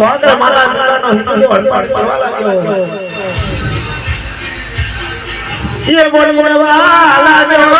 સ્વાગત મારા દીકરાનો હિન્દુ હડપાડ કરવા લાગ્યો એ બોલી વાલા જો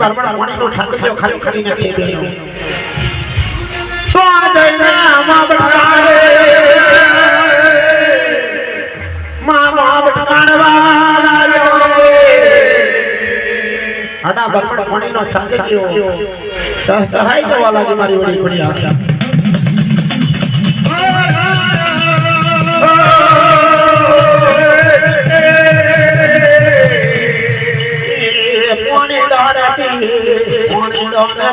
બારબડા પાણીનો છાંટજો ખાલી ખાલી નાખી દેજો તો આ જઈને આમાં બટકારે મામા બટકારવા લાગ્યો હાડા બારબડા પાણીનો છાંટજો ચહાઈ જવા લાગી મારી વડી પડી આ Yeah.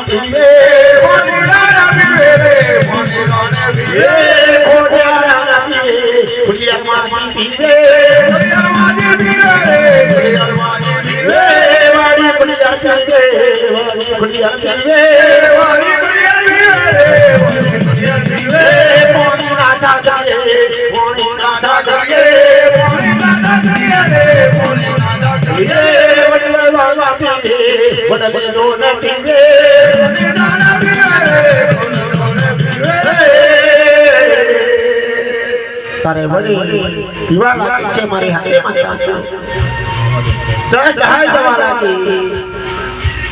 તારે વળી પીવા લાગે છે મારી હાથે. માતા જય જહાય જવા લાગી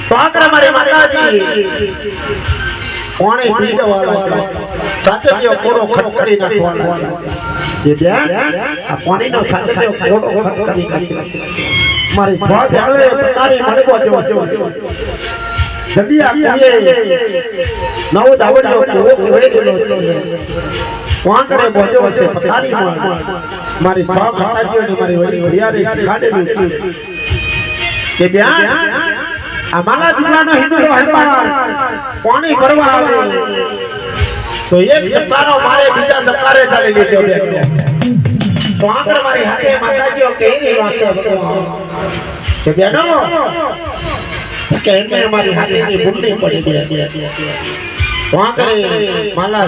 સ્વાગત મારી માતાજી. કોણે પી જવા લાગ્યો સાચો કોરો ખટ કરી નાખવાનો. એ બેન, આ પાણીનો સાચો કોરો ખટ કરી નાખ્યો મારી સ્વાદ આવે, તારી મળવા જો આ કુએ નવો દાવડ્યો કોવો કહેવાય ગયેલો છે બોજો મારી હટાવ્યો મારી વડિયારે ખાડેલું કે બેન આ મારા દીકરાનો હિન્દુ હરપાળ પાણી ભરવા આવે. તો એક ધક્કાનો મારે બીજા ધક્કારે ચાલી લીધો બે. મારી હાથે માતાજીઓ વાત છે કે બેનો કે એટલે અમારી હાથેની ભૂંડી પડી ગયા આંકરે માલા